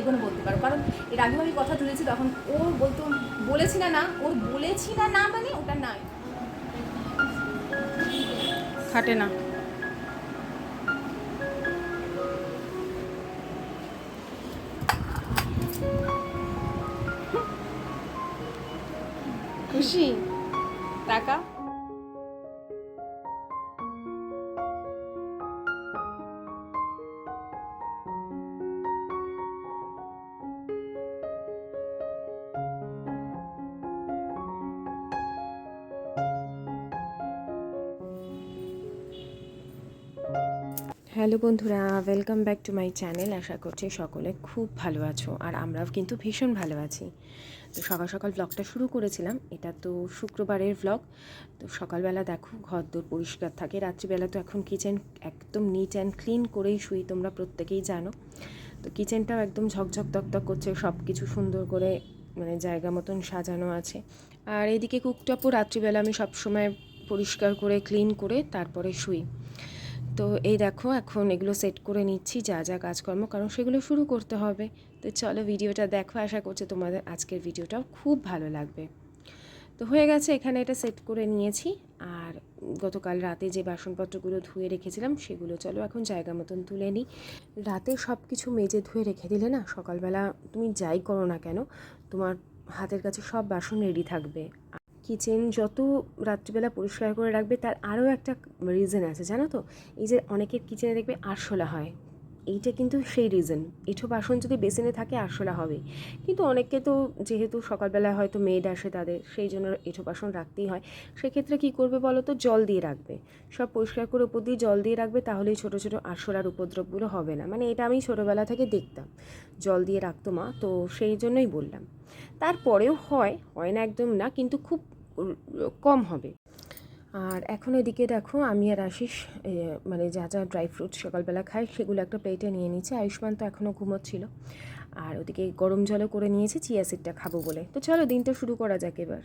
এগোনো বলতে পারো। কারণ এর আগেও আমি কথা তুলেছি, তখন ও বলতো, বলেছি না না ওর বলেছি না না মানে ওটা নাই। খাটে না। খুশি? টাকা? বন্ধুরা welcome back to my channel আশা করছি সকলে খুব ভালো আছো, আর আমরাও কিন্তু ভীষণ ভালো আছি। তো সকাল সকাল ব্লগটা শুরু করেছিলাম, এটা তো শুক্রবারের ব্লগ তো সকালবেলা দেখো ঘর দোর পরিষ্কার থাকে, রাত্রিবেলা তো এখন কিচেন একদম নিট অ্যান্ড ক্লিন করেই শুই, তোমরা প্রত্যেকেই জানো। তো কিচেনটাও একদম ঝকঝক তকতক করছে সব কিছু সুন্দর করে মানে জায়গা মতন সাজানো আছে। আর এদিকে কুকটপও রাত্রিবেলা আমি সবসময় পরিষ্কার করে ক্লিন করে তারপরে শুই। তো এই দেখো, এখন এগুলো সেট করে নিচ্ছি, যা যা কাজকর্ম, কারণ সেগুলো শুরু করতে হবে। তো চলো ভিডিওটা দেখো, আশা করছি তোমাদের আজকের ভিডিওটাও খুব ভালো লাগবে। তো হয়ে গেছে, এখানে এটা সেট করে নিয়েছি। আর গতকাল রাতে যে বাসনপত্রগুলো ধুয়ে রেখেছিলাম, সেগুলো চলো এখন জায়গা মতন তুলে নিই। রাতে সব কিছু মেজে ধুয়ে রেখে দিলে না, সকালবেলা তুমি যাই করো না কেন, তোমার হাতের কাছে সব বাসন রেডি থাকবে। কিচেন যত রাত্রিবেলা পরিষ্কার করে রাখবে, তার আরও একটা রিজন আছে, জানো তো? এই যে অনেকের কিচেনে দেখবে আরশোলা হয়। এইটা কিন্তু সেই রিজন এঁঠো বাসন যদি বেসিনে থাকে, আরশোলা হবে। কিন্তু অনেককে তো যেহেতু সকালবেলা হয়তো মেড আসে তাদের, সেই জন্য এঁঠো বাসন রাখতেই হয়। সেক্ষেত্রে কী করবে বলো তো? জল দিয়ে রাখবে। সব পরিষ্কার করে উপর দিয়ে জল দিয়ে রাখবে, তাহলেই ছোটো ছোটো আরশোলার উপদ্রবগুলো হবে না। মানে এটা আমি ছোটোবেলা থেকে দেখতাম। জল দিয়ে রাখতো মা, তো সেই জন্যই বললাম। তারপরেও হয় হয় না একদম না, কিন্তু খুব কম হবে। আর এখন এদিকে দেখো আমি আর আশিস মানে যা যা ড্রাই ফ্রুট সকালবেলা খাই সেগুলো একটা প্লেটে নিয়ে নিচ্ছে আয়ুষ্মান তো এখনও ঘুমোচ্ছিল। আর ওদিকে গরম জলও করে নিয়েছি, চিয়া সিডটা খাব বলে। তো চলো দিনটা শুরু করা যাক এবার।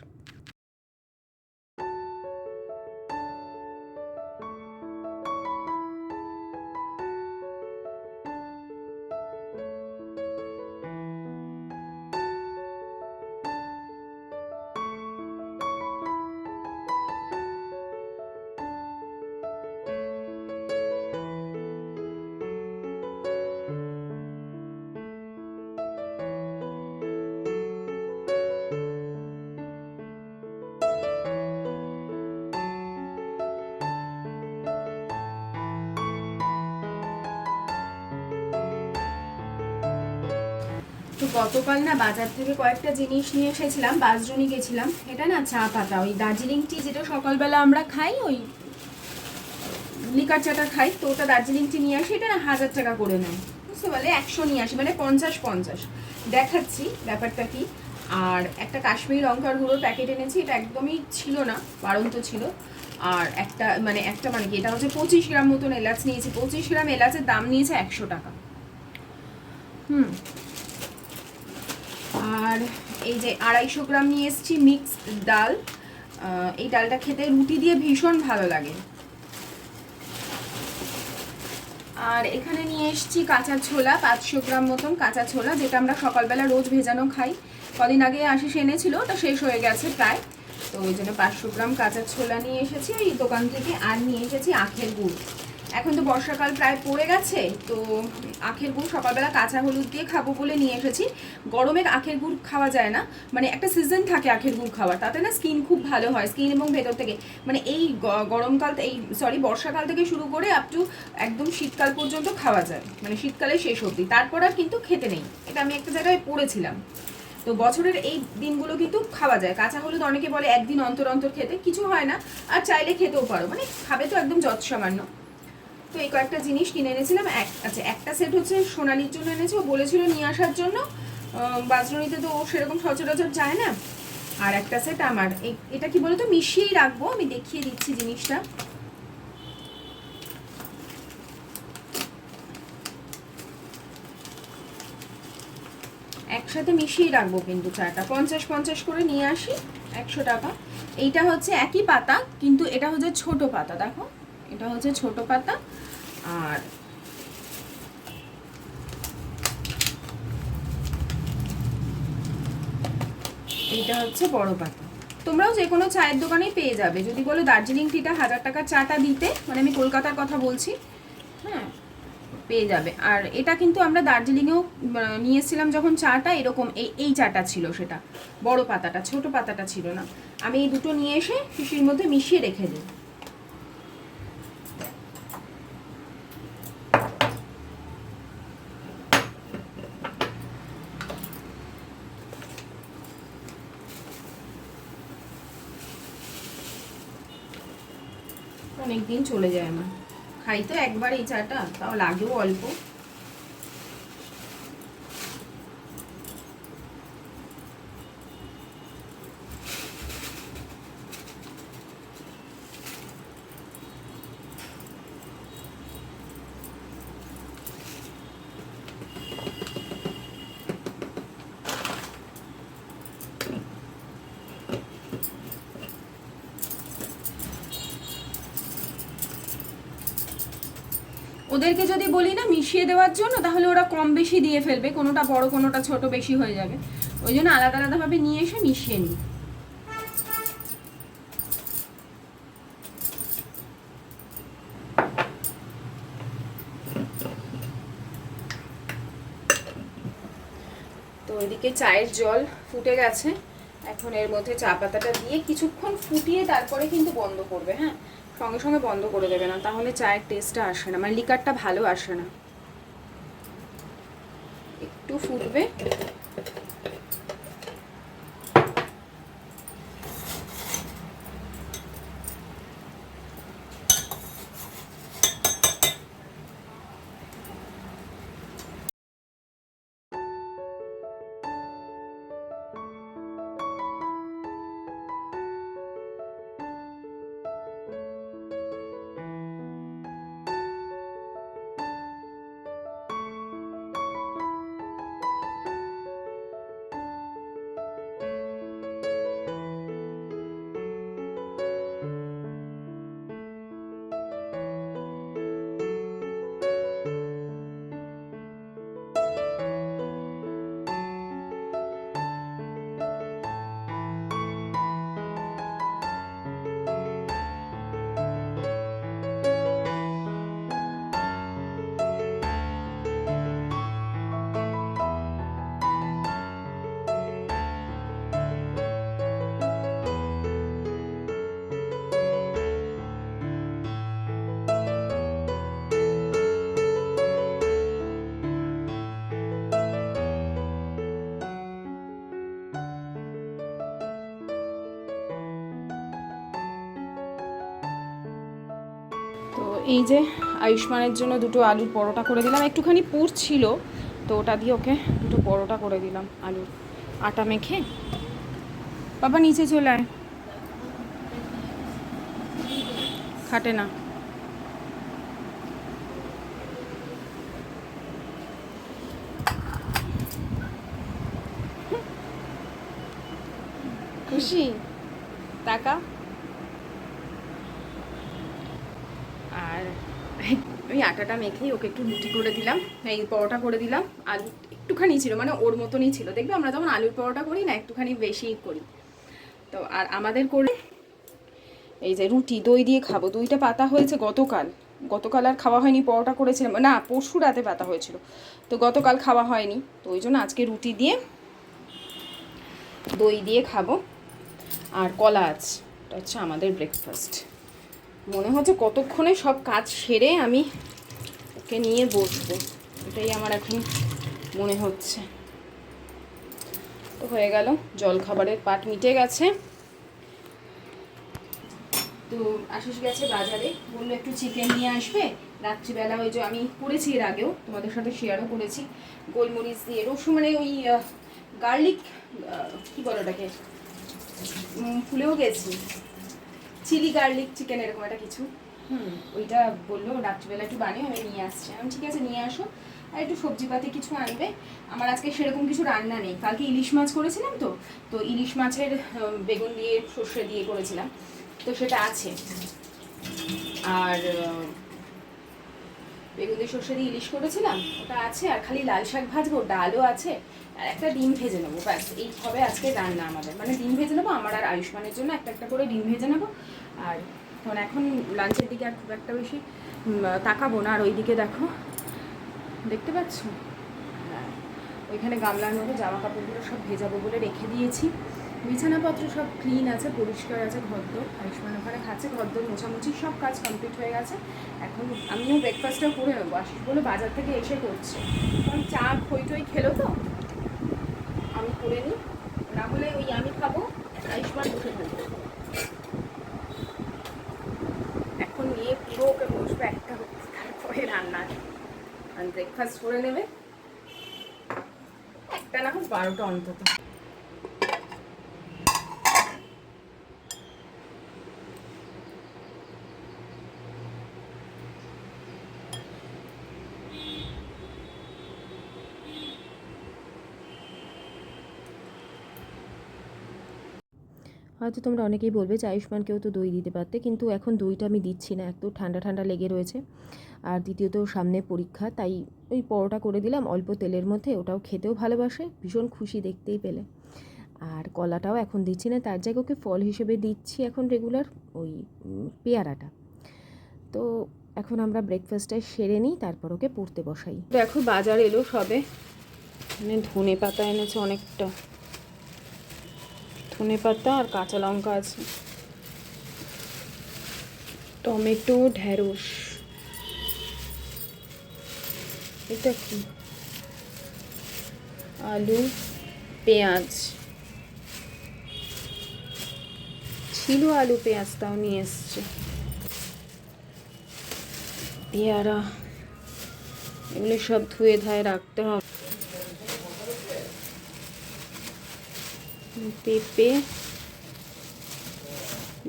গতকাল না বাজার থেকে কয়েকটা জিনিস নিয়ে এসেছিলাম বাসজনি গেছিলাম। এটা না চা পাতা, ওই দার্জিলিং টি যেটা সকালবেলা আমরা খাই, ওই লিকার চাটা খাই, তো ওটা দার্জিলিং টি নিয়ে আসি, এটা না হাজার টাকা করে নেয়। বুঝতে পারলে একশো নিয়ে আসি মানে পঞ্চাশ পঞ্চাশ। দেখাচ্ছি ব্যাপারটা কি। আর একটা কাশ্মীরি লঙ্কার গুঁড়োর প্যাকেট এনেছি, এটা একদমই ছিল না, বাড়ন্ত ছিল। আর একটা মানে একটা মানে কি, এটা হচ্ছে পঁচিশ গ্রাম মতন এলাচ নিয়েছি, পঁচিশ গ্রাম এলাচের দাম নিয়েছে একশো টাকা। হুম। আর এই যে আড়াইশো গ্রাম নিয়ে এসেছি মিক্সড ডাল। এই ডালটা খেতে রুটি দিয়ে ভীষণ ভালো লাগে। আর এখানে নিয়ে এসেছি কাঁচা ছোলা, পাঁচশো গ্রাম মতন কাঁচা ছোলা, যেটা আমরা সকালবেলা রোজ ভেজানো খাই। কদিন আগে আশিস এনেছিল ওটা শেষ হয়ে গেছে প্রায়। তো ওই জন্য পাঁচশো গ্রাম কাঁচা ছোলা নিয়ে এসেছি। এই দোকান থেকে আর নিয়ে এসেছি আখের গুড়। এখন তো বর্ষাকাল প্রায় পড়ে গেছে, তো আখের গুড় সকালবেলা কাঁচা হলুদ দিয়ে খাব বলে নিয়ে এসেছি। গরমে আখের গুড় খাওয়া যায় না মানে একটা সিজন থাকে আখের গুড় খাওয়ার, তাতে না স্কিন খুব ভালো হয় স্কিন এবং ভেতর থেকে। মানে এই গরমকাল এই সরি বর্ষাকাল থেকে শুরু করে আপ টু একদম শীতকাল পর্যন্ত খাওয়া যায় মানে শীতকালে শেষ অবধি। তারপর আর কিন্তু খেতে নেই, এটা আমি একটা জায়গায় পড়েছিলাম। তো বছরের এই দিনগুলো কিন্তু খাওয়া যায়। কাঁচা হলুদ অনেকে বলে একদিন অন্তর অন্তর খেতে, কিছু হয় না, আর চাইলে খেতেও পারো। মানে খাবে তো একদম যত সামান্য তো এই কয়েকটা জিনিস কিনে এনেছিলাম। এক আচ্ছা একটা সেট হচ্ছে সোনালির জন্য এনেছি, ও বলেছিল নিয়ে আসার জন্য। বাজরনিতে তো ও সেরকম সচরাচর যায় না। আর একটা সেট আমার। এটা কি বলতো? মিশিয়েই রাখব। আমি দেখিয়ে দিচ্ছি জিনিসটা। একসাথে মিশিয়ে রাখব কিন্তু চাটা। পঞ্চাশ পঞ্চাশ করে নিয়ে আসি, একশো টাকা। এইটা হচ্ছে একই পাতা, কিন্তু এটা হচ্ছে ছোট পাতা। দেখো, এটা হচ্ছে ছোট পাতা। আর এটা হচ্ছে বড় পাতা। তোমরাও যে কোনো চায়ের দোকানেই পেয়ে যাবে। যদি বলো দার্জিলিং টিটা হাজার টাকা চাটা দিতে মানে আমি কলকাতার কথা বলছি হ্যাঁ পেয়ে যাবে। আর এটা কিন্তু আমরা দার্জিলিংয়েও নিয়ে এসেছিলাম যখন চাটা, এরকম এই এই চাটা ছিল সেটা। বড় পাতাটা, ছোট পাতাটা ছিল না। আমি এই দুটো নিয়ে এসে শিশির মধ্যে মিশিয়ে রেখে দিই দিন চলে যায় আমার খাই তো একবার এই চাটা তাও লাগেও অল্প। ওদেরকে যদি বলি না মিশিয়ে দেওয়ার জন্য, তাহলে ওরা কম বেশি দিয়ে ফেলবে। কোনোটা বড়, কোনোটা ছোট বেশি হয়ে যাবে। ওই জন্য আলাদা আলাদাভাবে নিয়ে এসে মিশিয়ে নিই। তো এদিকে চায়ের জল ফুটে গেছে। এখন এর মধ্যে চা পাতাটা দিয়ে কিছুক্ষণ ফুটিয়ে তারপরে কিন্তু বন্ধ করবে হ্যাঁ? সঙ্গে সঙ্গে বন্ধ করে দেবে না, তাহলে চায়ের টেস্টটা আসে না মানে লিকারটা ভালো আসে না। একটু ফুটবে। এই যে আয়ুষ্মানের জন্য দুটো আলুর পরোটা করে দিলাম। একটুখানি পুর ছিল, তো ওটা দিয়ে ওকে দুটো পরোটা করে দিলাম আলুর। আটা মেখে। বাবা, নিচে চলে আয়। খাটে না খুশি টাকা আর আটাটা মেখেই ওকে একটু রুটি করে দিলাম, এই পরোটা করে দিলাম, আলু একটুখানি ছিল মানে ওর মতনই ছিল। দেখবে আমরা যখন আলুর পরোটা করি না, একটুখানি বেশি করি। তো আর আমাদের করে এই যে রুটি, দই দিয়ে খাব। দইটা পাতা হয়েছে গতকাল। গতকাল আর খাওয়া হয়নি, পরোটা করেছিলাম। না, পরশু রাতে পাতা হয়েছিল। তো গতকাল খাওয়া হয়নি। তো ওই জন্য আজকে রুটি দিয়ে দই দিয়ে খাব। আর কলা আছে এটা হচ্ছে আমাদের ব্রেকফাস্ট মনে হচ্ছে কতক্ষণে সব কাজ সেরে আমি ওকে নিয়ে বসবো। এটাই আমার এখন মনে হচ্ছে। তো হয়ে গেল জল খাবারের পাট মিটে গেছে। তো আশিস গেছে বাজারে, বলল একটু চিকেন নিয়ে আসবে। রাত্রিবেলা ওই যে আমি করেছি এর আগেও, তোমাদের সাথে শেয়ারও করেছি। গোলমরিচ দিয়ে রসুন মানে ওই গার্লিক কী বলো ওটাকে? ভুলেও গেছি। চিলি গার্লিক চিকেন এরকম একটা কিছু। হুম, ওইটা বলল, রাত্রিবেলা একটু বানিয়ে আমি নিয়ে আসছি। আমি ঠিক আছে, নিয়ে আসো। আর একটু সবজিপাতি কিছু আনবে। আমার আজকে সেরকম কিছু রান্না নেই। কালকে ইলিশ মাছ করেছিলাম তো তো ইলিশ মাছের বেগুন দিয়ে, সর্ষে দিয়ে করেছিলাম। তো সেটা আছে। আর বেগুন দিয়ে সর্ষে দিয়ে ইলিশ করেছিলাম, ওটা আছে। আর খালি লাল শাক ভাজবো, ডালও আছে। আর একটা ডিম ভেজে নেব। ব্যাস, এই হবে আজকে রান্না আমাদের। মানে ডিম ভেজে নেব, আমার আর আয়ুষ্মানের জন্য একটা একটা করে ডিম ভেজে নেব। আর কারণ এখন লাঞ্চের দিকে আর খুব একটা বেশি তাকাবো না। আর ওইদিকে দেখো, দেখতে পাচ্ছ? হ্যাঁ ওইখানে গামলার মধ্যে জামা কাপড়গুলো সব ভেজাবো বলে রেখে দিয়েছি। বিছানাপত্র সব ক্লিন আছে, পরিষ্কার আছে ঘরদোর আয়ুষ্মান ওখানে খাচ্ছে ঘরদোর মোছামুছি সব কাজ কমপ্লিট হয়ে গেছে। এখন আমিও ব্রেকফাস্টটা করে নেব। আশিস বলে বাজার থেকে এসে করছে। কারণ চা খই টই খেলো তো? আমি করে নিই। না হলে ওই আমি খাব, আয়ুষ্মান বসে থাকবে এখন নিয়ে পুরো ওকে একটা হচ্ছে তারপরে রান্না ব্রেকফাস্ট করে নেবে। একটা না হোক বারোটা অন্তত। হয়তো তোমরা অনেকেই বলবে যে আয়ুষ্মানকেও তো দই দিতে পারতে, কিন্তু এখন দইটা আমি দিচ্ছি না একটু ঠান্ডা ঠান্ডা লেগে রয়েছে। আর দ্বিতীয়ত সামনে পরীক্ষা, তাই ওই পরোটা করে দিলাম, অল্প তেলের মধ্যে, ওটাও খেতেও ভালোবাসে, ভীষণ খুশি দেখতেই পেলে। আর কলাটাও এখন দিচ্ছি না, তার জায়গায় ওকে ফল হিসেবে দিচ্ছি এখন রেগুলার ওই পেয়ারাটা। তো এখন আমরা ব্রেকফাস্টটা সেরে নিই, তারপর ওকে পড়তে বসাই। দেখো বাজার এলো সবে মানে ধনে পাতা এনেছে অনেকটা। ধনে পাতা আর কাঁচা লঙ্কা আছে। টমেটো ঢ্যাঁড়স এটা কি? আলু, পেঁয়াজ। ছিল আলু পেঁয়াজ, তাও নিয়ে এসছে। পেয়ারা। এগুলো সব ধুয়ে ধায়ে রাখতে হবে। পেঁপে।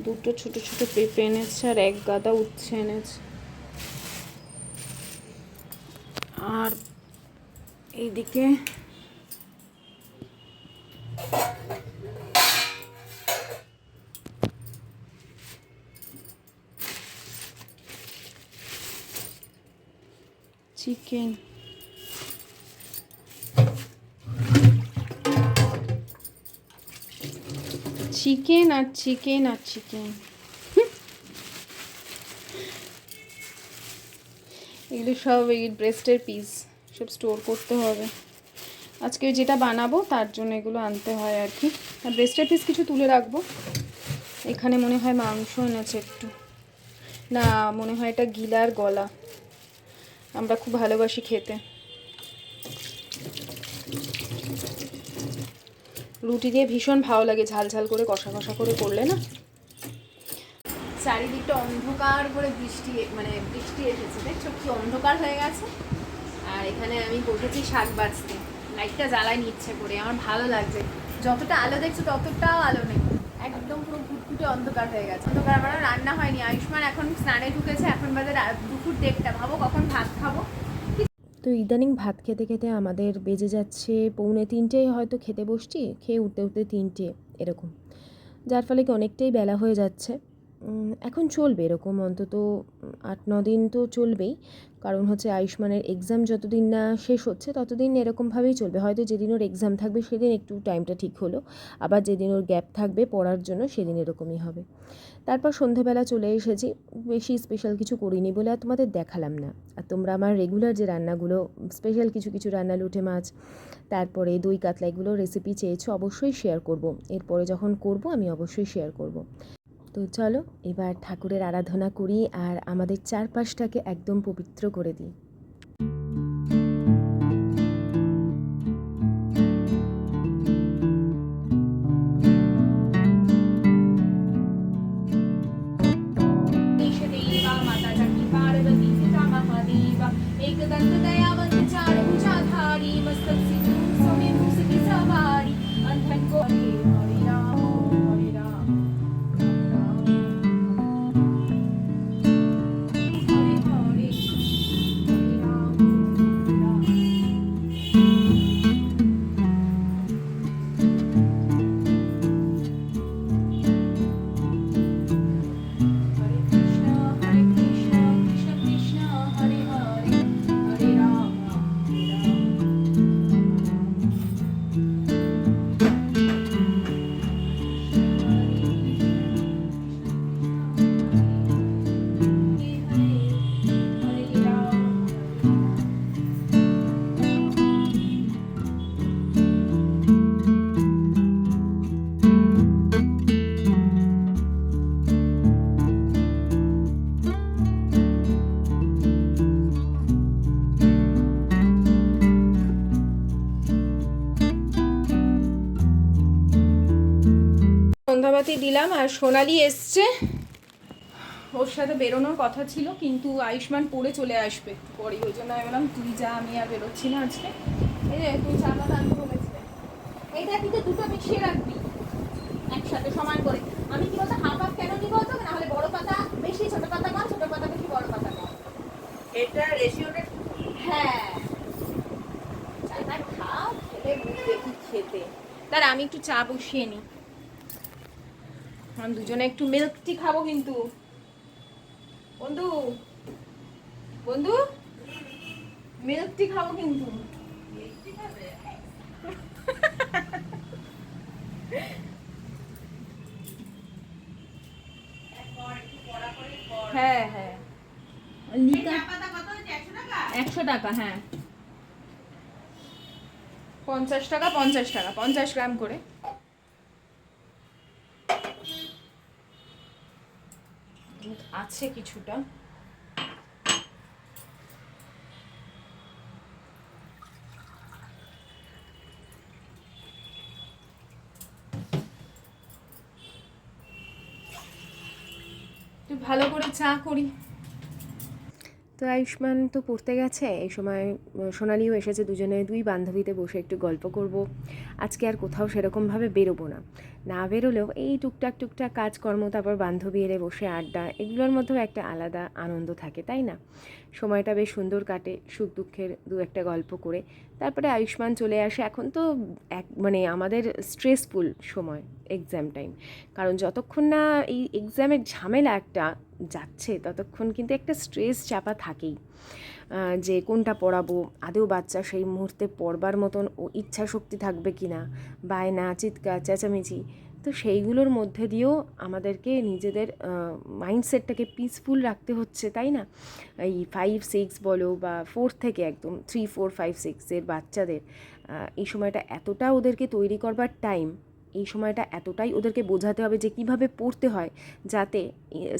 দুটো ছোট ছোট পেঁপে এনেছে আর এক গাদা উচ্ছে এনেছে। আর এইদিকে চিকেন। চিকেন আর চিকেন আর চিকেন। এগুলো সব এই ব্রেস্টের পিস সব স্টোর করতে হবে। আজকে যেটা বানাবো তার জন্য এগুলো আনতে হয় আর কি। আর ব্রেস্টের পিস কিছু তুলে রাখব। এখানে মনে হয় মাংস এনেছে একটু। না, মনে হয় এটা গিলার গলা। আমরা খুব ভালোবাসি খেতে। রুটি দিয়ে ভীষণ ভালো লাগে, ঝাল ঝাল করে, কষা কষা করে করলে না? চারিদিকটা অন্ধকার করে বৃষ্টি মানে বৃষ্টি এসেছে। দেখছ কি অন্ধকার হয়ে গেছে? আর এখানে আমি বসেছি শাক বাজতে লাইটটা জ্বালাই নিচ্ছে করে, আমার ভালো লাগছে। যতটা আলো দেখছ, ততটাও আলো নেই। একদম পুরো ঘুটঘুটে অন্ধকার হয়ে গেছে। অন্ধকার আমার রান্না হয়নি। আয়ুষ্মান এখন স্নানে ঢুকেছে, এখন বাজে দুপুর দেড়টা। ভাবো কখন ভাত খাব? তো ইদানিং ভাত খেতে খেতে আমাদের বেজে যাচ্ছে পৌনে তিনটেই হয়তো খেতে বসছি, খেয়ে উঠতে উঠতে তিনটে, এরকম। যার ফলে কি অনেকটাই বেলা হয়ে যাচ্ছে। এখন চলবে এরকম অন্তত আট, ন দিন তো চলবেই। কারণ হচ্ছে আয়ুষ্মানের এক্সাম যতদিন না শেষ হচ্ছে, ততদিন এরকমভাবেই চলবে। হয়তো যেদিন ওর এক্সাম থাকবে, সেদিন একটু টাইমটা ঠিক হলো। আবার যেদিন ওর গ্যাপ থাকবে পড়ার জন্য, সেদিন এরকমই হবে। তারপর সন্ধেবেলা চলে এসেছি। বেশি স্পেশাল কিছু করিনি বলে আর তোমাদের দেখালাম না। আর তোমরা আমার রেগুলার যে রান্নাগুলো স্পেশাল কিছু কিছু রান্না, লুটে মাছ, তারপরে দই কাতলা এগুলো রেসিপি চেয়েছো, অবশ্যই শেয়ার করব। এরপরে যখন করব, আমি অবশ্যই শেয়ার করব। তো চলো এবার ঠাকুরের আরাধনা করি আর আমাদের চারপাশটাকে একদম পবিত্র করে দিই। সন্ধ্যাবাতি দিলাম আর সোনালি এসছে। ওর সাথে বেরোনোর কথা ছিল কিন্তু আয়ুষ্মান পড়ে চলে আসবে পরে ওই জন্য আমি বললাম তুই যা আমি আর বেরোচ্ছি না আজকে। এই যে তুই চা পাতা আনতে বলেছিলে এইটা কিন্তু দুটো মিশিয়ে রাখবি। একসাথে সমান করে। আমি কি বলতো হাফ হাফ কেন নিব বলতো না হলে বড় পাতা বেশি ছোট পাতা কম ছোট পাতা বেশি বড় পাতা কম। এটা রেশিওটা হ্যাঁ। খেতে। তার আমি একটু চা বসিয়ে নিই। আমরা দুজনে একটু মিল্ক টি খাব কিন্তু। বন্ধু বন্ধু মিল্ক টি খাব কিন্তু। হ্যাঁ হ্যাঁ। একশো টাকা হ্যাঁ। পঞ্চাশ টাকা পঞ্চাশ টাকা পঞ্চাশ গ্রাম করে। দুধ আছে কিছুটা। ভালো করে চা করি। তো আয়ুষ্মান, তো পড়তে গেছে? এই সময় সোনালিও এসেছে দুজনে। দুই বান্ধবীতে বসে একটু গল্প করব। আজকে আর কোথাও সেরকমভাবে বেরোবো না। না বেরোলেও এই টুকটাক টুকটাক কাজকর্ম, তারপর বান্ধবী এলে বসে আড্ডা, এগুলোর মধ্যেও একটা আলাদা আনন্দ থাকে, তাই না? সময়টা বেশ সুন্দর কাটে, সুখ দুঃখের দু একটা গল্প করে, তারপরে আয়ুষ্মান চলে আসে। এখন তো এক মানে আমাদের স্ট্রেসফুল সময় এক্সাম টাইম কারণ যতক্ষণ না এই এক্সামের ঝামেলা একটা যাচ্ছে, ততক্ষণ কিন্তু একটা স্ট্রেস চাপা থাকেই। যে কোনটা পড়াবো, আদেও বাচ্চা সেই মুহূর্তে পড়বার মতন ও ইচ্ছা শক্তি থাকবে কি না? বায়না, চিৎকার, চেঁচামেচি, তো সেইগুলোর মধ্যে দিয়েও আমাদেরকে নিজেদের মাইন্ডসেটটাকে পিসফুল রাখতে হচ্ছে, তাই না? এই ফাইভ সিক্স বলো বা ফোর থেকে একদম থ্রি ফোর ফাইভ সিক্সের বাচ্চাদের এই সময়টা এতটা ওদেরকে তৈরি করবার টাইম এই সময়টা এতটাই ওদেরকে বোঝাতে হবে যে কীভাবে পড়তে হয় যাতে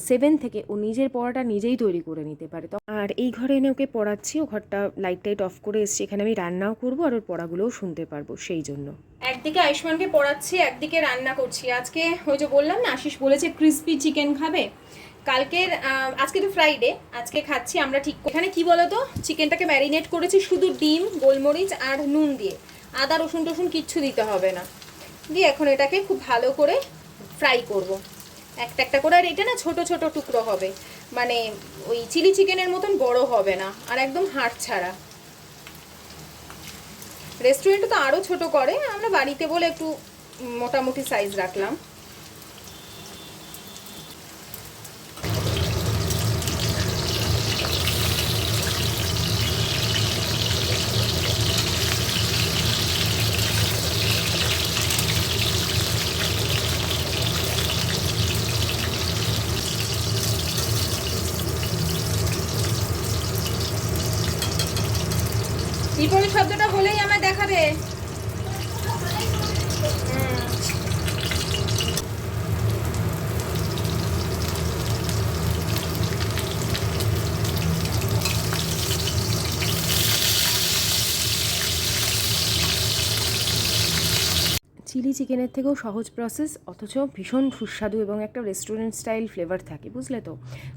সেভেন থেকে ও নিজের পড়াটা নিজেই তৈরি করে নিতে পারে। তো আর এই ঘরে এনে ওকে পড়াচ্ছি, ও ঘরটা লাইট টাইট অফ করে এসছি। এখানে আমি রান্নাও করব আর ওর পড়াগুলোও শুনতে পারব সেই জন্য। একদিকে আয়ুষ্মানকে পড়াচ্ছি, একদিকে রান্না করছি। আজকে ওই যে বললাম না, আশিস বলেছে ক্রিস্পি চিকেন খাবে। কালকের আজকে তো ফ্রাইডে আজকে খাচ্ছি আমরা ঠিক এখানে কি বলতো? চিকেনটাকে ম্যারিনেট করেছি শুধু ডিম, গোলমরিচ আর নুন দিয়ে। আদা রসুন টসুন কিচ্ছু দিতে হবে না। দিয়ে এখন এটাকে খুব ভালো করে ফ্রাই করব। একটা একটা করে, আর এটা না ছোট ছোট টুকরো হবে। মানে ওই চিলি চিকেনের মতন বড় হবে না, আর একদম হাড় ছাড়া। রেস্টুরেন্টে তো আরও ছোট করে, আমরা বাড়িতে বলে একটু মোটামুটি সাইজ রাখলাম। চিলি চিকেনের থেকেও সহজ প্রসেস অথচ ভীষণ সুস্বাদু এবং একটা রেস্টুরেন্ট স্টাইল ফ্লেভার থাকে, বুঝলে তো?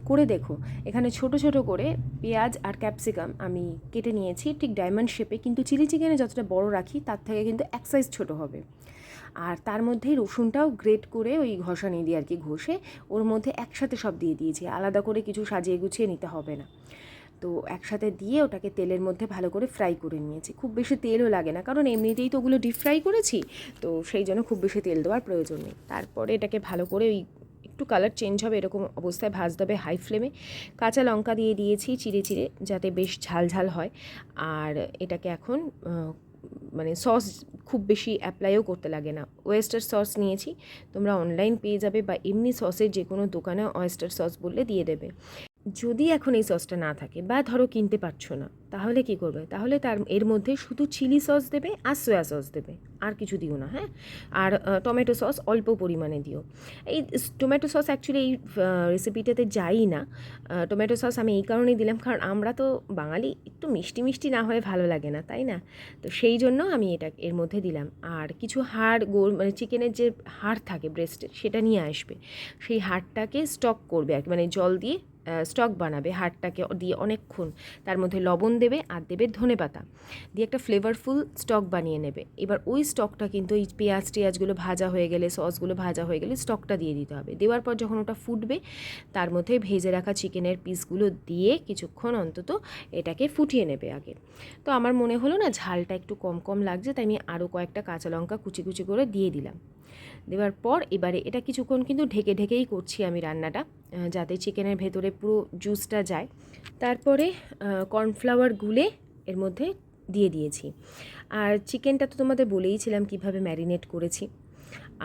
করে দেখো। এখানে ছোট ছোট করে পেঁয়াজ আর ক্যাপসিকাম আমি কেটে নিয়েছি, ঠিক ডায়মন্ড শেপে কিন্তু চিলি চিকেনে যতটা বড় রাখি, তার থেকে কিন্তু এক সাইজ ছোট হবে। আর তার মধ্যেই রসুনটাও গ্রেট করে ওই ঘষা নিয়ে দিয়ে আর কি ঘষে, ওর মধ্যে একসাথে সব দিয়ে দিয়েছি, আলাদা করে কিছু সাজিয়ে গুছিয়ে নিতে হবে না। তো একসাথে দিয়ে ওটাকে তেলের মধ্যে ভালো করে ফ্রাই করে নিয়েছি। খুব বেশি তেলও লাগে না, কারণ এমনিতেই তো ওগুলো ডিপ ফ্রাই করেছি, তো সেই জন্য খুব বেশি তেল দেওয়ার প্রয়োজন নেই। তারপরে এটাকে ভালো করে ওই একটু কালার চেঞ্জ হবে, এরকম অবস্থায় ভাজতে হবে হাই ফ্লেমে কাঁচা লঙ্কা দিয়ে দিয়েছি চিড়ে চিড়ে, যাতে বেশ ঝাল ঝাল হয়। আর এটাকে এখন মানে সস খুব বেশি অ্যাপ্লাইও করতে লাগে না। ওয়েস্টার সস নিয়েছি, তোমরা অনলাইন পেয়ে যাবে বা এমনি সসের যে কোনো দোকানে ওয়েস্টার সস বললে দিয়ে দেবে। যদি এখন এই সসটা না থাকে বা ধরো কিনতে পারছো না তাহলে কি করবে? তাহলে তার এর মধ্যে শুধু চিলি সস দেবে আর সয়া সস দেবে। আর কিছু দিও না হ্যাঁ? আর টমেটো সস অল্প পরিমাণে দিও। এই টমেটো সস অ্যাকচুয়ালি এই রেসিপিটাতে যাই না। টমেটো সস আমি এই কারণেই দিলাম, কারণ আমরা তো বাঙালি, একটু মিষ্টি মিষ্টি না হয়ে ভালো লাগে না, তাই না? তো সেই জন্য আমি এটা এর মধ্যে দিলাম। আর কিছু হাড় গোল মানে চিকেনের যে হাড় থাকে ব্রেস্টের সেটা নিয়ে আসবে। সেই হাড়টাকে স্টক করবে মানে জল দিয়ে স্টক বানাবে হাড়টাকে দিয়ে অনেকক্ষণ। তার মধ্যে লবণ দেবে আর দেবে ধনে পাতা। দিয়ে একটা ফ্লেভারফুল স্টক বানিয়ে নেবে। এবার ওই স্টকটা কিন্তু এই পেঁয়াজ টেয়াজগুলো ভাজা হয়ে গেলে সসগুলো ভাজা হয়ে গেলে স্টকটা দিয়ে দিতে হবে। দেওয়ার পর যখন ওটা ফুটবে, তার মধ্যে ভেজে রাখা চিকেনের পিসগুলো দিয়ে কিছুক্ষণ অন্তত এটাকে ফুটিয়ে নেবে আগে। তো আমার মনে হলো না ঝালটা একটু কম কম লাগছে, তাই আমি আরও কয়েকটা কাঁচা লঙ্কা কুচি কুচি করে দিয়ে দিলাম। দেওয়ার পর এবারে এটা কিছুক্ষণ কিন্তু ঢেকে ঢেকেই করছি আমি রান্নাটা যাতে চিকেনের ভেতরে পুরো জুসটা যায়। তারপরে কর্নফ্লাওয়ার গুলে এর মধ্যে দিয়ে দিয়েছি। আর চিকেনটা তো তোমাদের বলেইছিলাম কীভাবে ম্যারিনেট করেছি।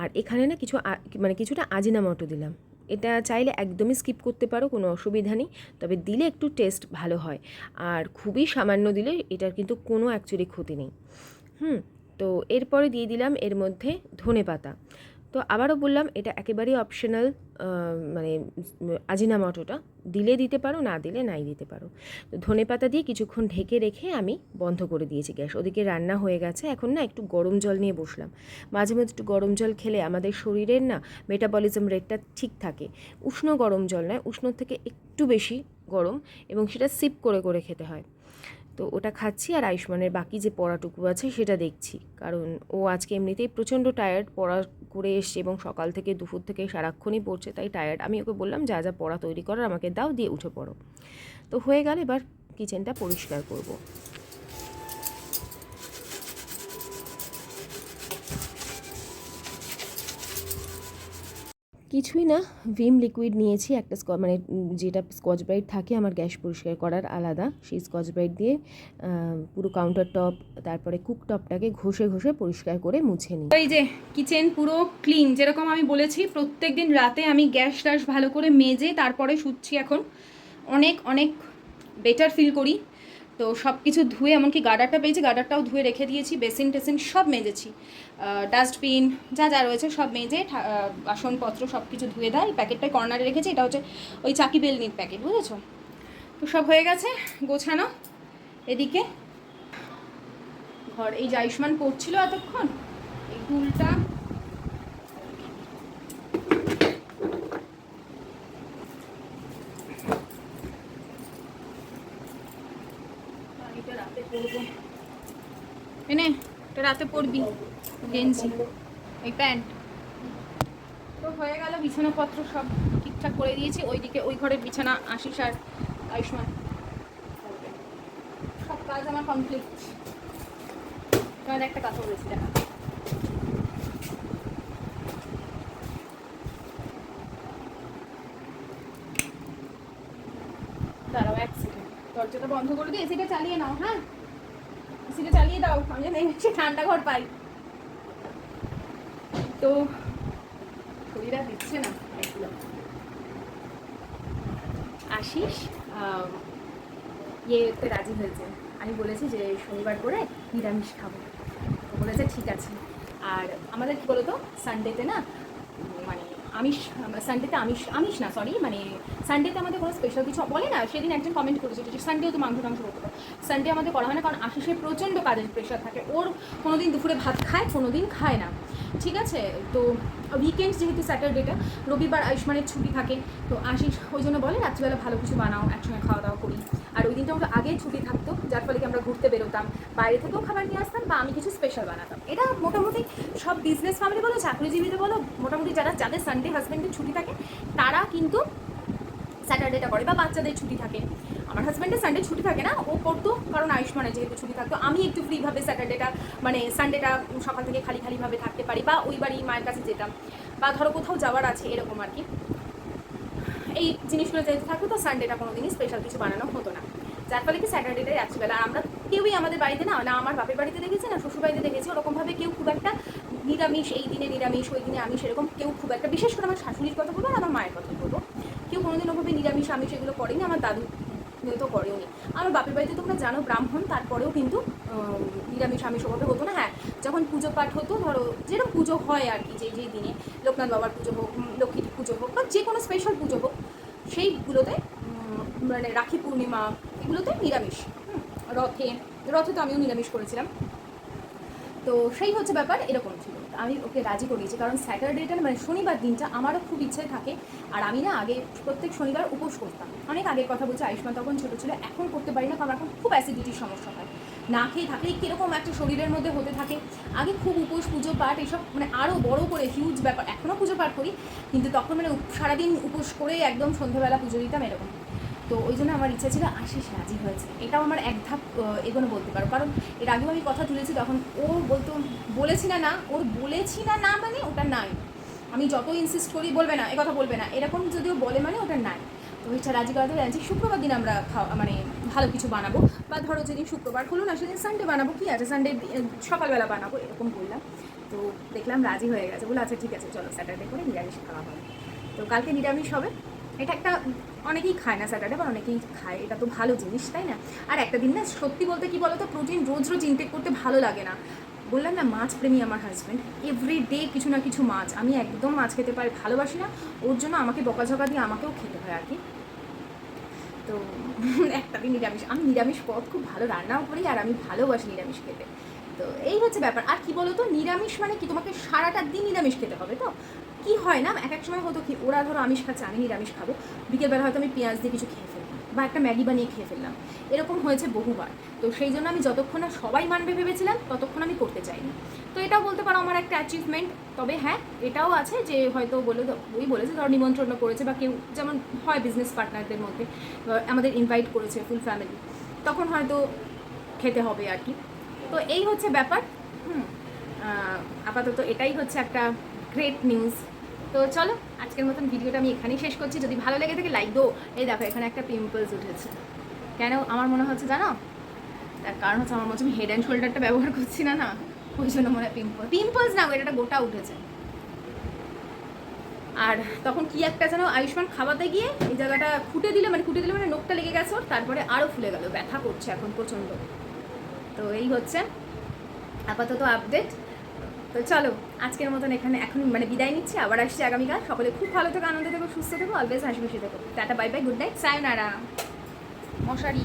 আর এখানে না কিছু মানে কিছুটা আজিনামটো দিলাম। এটা চাইলে একদমই স্কিপ করতে পারো, কোনো অসুবিধা নেই। তবে দিলে একটু টেস্ট ভালো হয়। আর খুবই সামান্য দিলে এটার কিন্তু কোনো অ্যাকচুয়ালি ক্ষতি নেই। হুম তো এরপরে দিয়ে দিলাম এর মধ্যে ধনে পাতা। তো আবারও বললাম, এটা একেবারেই অপশনাল মানে আজিনামটোটা দিলে দিতে পারো, না দিলে নাই দিতে পারো। তো ধনে পাতা দিয়ে কিছুক্ষণ ঢেকে রেখে আমি বন্ধ করে দিয়েছি গ্যাস। ওদিকে রান্না হয়ে গেছে, এখন না একটু গরম জল নিয়ে বসলাম। মাঝে মাঝে একটু গরম জল খেলে আমাদের শরীরের না মেটাবলিজম রেটটা ঠিক থাকে। উষ্ণ গরম জল নয়, উষ্ণ থেকে একটু বেশি গরম এবং সেটা সিপ করে করে খেতে হয়। তো ওটা খাচ্ছি আর আয়ুষ্মানের বাকি যে পড়াটুকু আছে সেটা দেখছি। কারণ ও আজকে এমনিতেই প্রচণ্ড টায়ার্ড পড়া করে এসছে এবং সকাল থেকে দুপুর থেকে সারাক্ষণই পড়ছে, তাই টায়ার্ড আমি ওকে বললাম, যা যা পড়া তৈরি করার আমাকে দাও, দিয়ে উঠে পড়ো। তো হয়ে গেল, এবার কিচেনটা পরিষ্কার করব। কিছুই না ভিম লিকুইড নিয়েছি, একটা মানে যেটা স্কচ ব্রাইট থাকে, আমার গ্যাস পরিষ্কার করার আলাদা। সেই স্কচ ব্রাইট দিয়ে পুরো কাউন্টার টপ তারপরে কুক টপটাকে ঘষে ঘষে পরিষ্কার করে মুছে নিই। এই যে কিচেন পুরো ক্লিন যেরকম আমি বলেছি প্রত্যেক দিন রাতে আমি গ্যাস ট্যাস ভালো করে মেজে, তারপরে শুচ্ছি এখন। অনেক অনেক বেটার ফিল করি। তো সব কিছু ধুয়ে, এমনকি গার্ডারটা পেয়েছি গার্ডারটাও ধুয়ে রেখে দিয়েছি, বেসিন টেসিন সব মেজেছি। ডাস্টবিন যা যা রয়েছে সব মেজে বাসনপত্র সব কিছু ধুয়ে দেয়, প্যাকেটটাই কর্নারে রেখেছি, এটা হচ্ছে ওই চাকি বেলনির প্যাকেট, বুঝেছ? তো সব হয়ে গেছে, গোছানো, এদিকে। ঘর, এই যে আয়ুষ্মান পড়ছিল এতক্ষণ, এই টুলটা এটা রাতে পরবো এনে এটা রাতে পরবি? গেঞ্জি, এই প্যান্ট। তো হয়ে গেল বিছানাপত্র সব ঠিকঠাক করে দিয়েছি। ওইদিকে ওই ঘরের বিছানা, আশিস আর আয়ুষ্মান। সব কাজ আমার কমপ্লিট তোমাদের একটা কথা বলেছি, দেখা। দাঁড়াও এক সেকেন্ড দরজাটা বন্ধ করে দিয়ে এসিটা চালিয়ে নাও হ্যাঁ? এসিটা চালিয়ে দাও, আমি যেন বেশি ঠান্ডা ঘর পাই। তো শরীরা দিচ্ছে না আশিস ইয়েতে রাজি হয়েছে। আমি বলেছি যে শনিবার করে নিরামিষ খাব। বলেছে, ঠিক আছে। আর আমাদের কী বলতো সানডেতে না আমিষ সানডেতে আমিষ আমিষ না সরি মানে সানডেতে আমাদের কোনো স্পেশাল কিছু বলে না, সেদিন একজন কমেন্ট করেছে যে সানডেও তো মাংস টাংস করতে সানডে আমাদের করা হয় না, কারণ আশিসের প্রচণ্ড কাজের প্রেশার থাকে। ওর কোনো দিন দুপুরে ভাত খায় কোনো দিন খায় না। ঠিক আছে? তো উইকেন্ড যেহেতু স্যাটারডেটা রবিবার আয়ুষ্মানের ছুটি থাকে, তো আশিস ওই জন্য বলে, রাত্রিবেলা ভালো কিছু বানাও, একসঙ্গে খাওয়া দাওয়া করি। আর ওই দিনটা আমাদের আগে ছুটি থাকতো, যার ফলে কি আমরা ঘুরতে বেরোতাম, বাইরে থেকেও খাবার নিয়ে আসতাম বা আমি কিছু স্পেশাল বানাতাম। এটা মোটামুটি সব বিজনেস ফ্যামিলি বলো, চাকরিজীবীদের বলো, মোটামুটি যারা, যাদের সানডে হাজব্যান্ডের ছুটি থাকে, তারা কিন্তু স্যাটারডেটা করে বা বাচ্চাদের ছুটি থাকে। আমার হাজব্যান্ডের সানডে ছুটি থাকে না, ও করতো কারণ আয়ুষ্মানের যেহেতু ছুটি থাকতো, আমি একটু ফ্রিভাবে স্যাটারডেটা মানে সানডেটা সকাল থেকে খালি খালিভাবে থাকতে পারি বা ওই মায়ের কাছে যেতাম। বা ধরো কোথাও যাওয়ার আছে, এরকম আর কি। এই জিনিসগুলো যেহেতু থাকতো তো সানডেটা কোনো দিনই স্পেশাল কিছু বানানো হতো না। যার ফলে কি স্যাটারডেটাই রাত্রিবেলা। আর আমরা কেউই আমাদের বাড়িতে না না আমার বাপের বাড়িতে দেখেছি, না শ্বশুর বাড়িতে দেখেছি, ওরকমভাবে কেউ খুব একটা নিরামিষ, এই দিনে নিরামিষ, ওই দিনে আমি সেরকম কেউ খুব একটা, বিশেষ করে আমার শাশুড়ির কথা বলব আর আমার মায়ের কথা বলব। কেউ কোনোদিন ওভাবে নিরামিষ, আমিষ এগুলো করেনি, আমার দাদু প্রতিনিয়ত করেও নি আমার বাপের বাড়িতে তোমরা জানো ব্রাহ্মণ তারপরেও কিন্তু নিরামিষ আমিষ ওভাবে হতো না। হ্যাঁ যখন পুজো পাঠ হতো ধরো যেরকম পুজো হয় আর কি যেই যেই দিনে লোকনাথ বাবার পুজো হোক উম, লক্ষ্মীর পুজো হোক বা যে কোনো স্পেশাল পুজো হোক সেইগুলোতে মানে রাখি পূর্ণিমা এগুলোতে নিরামিষ। রথে রথে তো আমিও নিরামিষ করেছিলাম। তো সেই হচ্ছে ব্যাপার এরকম ছিল। আমি ওকে রাজি করিয়েছি, কারণ স্যাটারডেটা মানে শনিবার দিনটা আমারও খুব ইচ্ছে থাকে। আর আমি না আগে প্রত্যেক শনিবার উপোস করতাম। অনেক আগের কথা বলছি, আয়ুষ্মান তখন ছোটো ছিল, এখন করতে পারি না, কারণ এখন খুব অ্যাসিডিটির সমস্যা হয়। না খেয়ে থাকলে কীরকম একটা শরীরের মধ্যে হতে থাকে। আগে খুব উপোস, পুজো, পাঠ এসব মানে আরও বড় করে হিউজ ব্যাপার এখনও পুজো পাঠ করি, কিন্তু তখন মানে সারাদিন উপোস করে একদম সন্ধ্যেবেলা পুজো দিতাম এরকম। তো ওই জন্য আমার ইচ্ছা ছিল আশিস রাজি হয়েছে। এটাও আমার এক ধাপ এগোনো বলতে পারো। কারণ এর আগেও আমি কথা তুলেছি, তখন ও বলতো, বলেছি না না, ওর বলেছি না না মানে ওটা নাই। আমি যত ইনসিস্ট করি, বলবে না, এ কথা বলবে না। এরকম যদিও বলে মানে ওটা নাই। তো ইচ্ছা রাজি করাতে জানছি শুক্রবার দিন আমরা খাওয়া মানে ভালো কিছু বানাবো। বা ধরো যেদিন শুক্রবার হলো না সেদিন সানডে বানাবো, কি আছে? সানডে সকালবেলা বানাবো, এরকম বললাম। তো দেখলাম রাজি হয়ে গেছে। বলে আচ্ছা ঠিক আছে, চলো স্যাটারডে করে নিরামিষ খাওয়া হবে। তো কালকে নিরামিষ হবে। এটা একটা অনেকেই খায় না স্যাটারডে বা অনেকেই খায়। এটা তো ভালো জিনিস, তাই না? আর একটা দিন না, সত্যি বলতে কি বলতো প্রোটিন রোজ রোজ ইনটেক করতে ভালো লাগে না। বললাম না, মাছ প্রেমী আমার হাজব্যান্ড এভরি ডে কিছু না কিছু মাছ। আমি একদম মাছ খেতে পারি, ভালোবাসি না। ওর জন্য আমাকে বকাঝকা দিয়ে আমাকেও খেতে হয় আর কি। তো, একটা দিন নিরামিষ, আমি নিরামিষ পদ খুব ভালো রান্নাও করি আর আমি ভালোবাসি নিরামিষ খেতে। তো এই হচ্ছে ব্যাপার। আর কি বলতো, নিরামিষ মানে কি? তোমাকে সারাটা দিন নিরামিষ খেতে হবে তো? কি হয় না, এক এক সময় হতো কি, ওরা ধরো আমিষ খাচ্ছে, আমি নিরামিষ খাব। বিকেলবেলা হয়তো আমি পেঁয়াজ দিয়ে কিছু খেয়ে ফেললাম বা একটা ম্যাগি বানিয়ে খেয়ে ফেললাম। এরকম হয়েছে বহুবার। তো সেই জন্য আমি যতক্ষণ না সবাই মানবে ভেবেছিলাম, ততক্ষণ আমি করতে চাইনি। তো এটাও বলতে পারো আমার একটা অ্যাচিভমেন্ট তবে হ্যাঁ এটাও আছে যে হয়তো বলে ওই বলেছে, ধরো নিমন্ত্রণ করেছে বা কেউ, যেমন হয় বিজনেস পার্টনারদের মধ্যে আমাদের ইনভাইট করেছে ফুল ফ্যামিলি তখন হয়তো খেতে হবে আর কি। তো এই হচ্ছে ব্যাপার। হুম আপাতত এটাই হচ্ছে একটা গ্রেট নিউজ তো চলো, আজকের মতন ভিডিওটা আমি এখানেই শেষ করছি। যদি ভালো লেগে থাকে লাইক দো এই দেখো, এখানে একটা পিম্পলস উঠেছে। কেন? আমার মনে হচ্ছে, জানো? তার কারণ হচ্ছে, আমার মনে হচ্ছে আমি হেড অ্যান্ড শোল্ডারটা ব্যবহার করছি না না? ওই জন্য মনে হয় পিম্পল পিম্পলস না এটা গোটা উঠেছে। আর তখন কি একটা যেন আয়ুষ্মান খাওয়াতে গিয়ে এই জায়গাটা খুঁটে দিলে মানে খুঁটে দিলে মানে নোখটা লেগে গেছে ওর, তারপরে আরও ফুলে গেল। ব্যথা করছে এখন প্রচণ্ড। তো এই হচ্ছে আপাতত আপডেট তো চলো, আজকের মতন এখানে এখন মানে বিদায় নিচ্ছি, আবার আসছি আগামীকাল। সকলে খুব ভালো থেকো, আনন্দ থেকো, সুস্থ থেকো অলওয়েজ হাসি খুশি থেকো। Tata bye bye good night sayonara মশারি।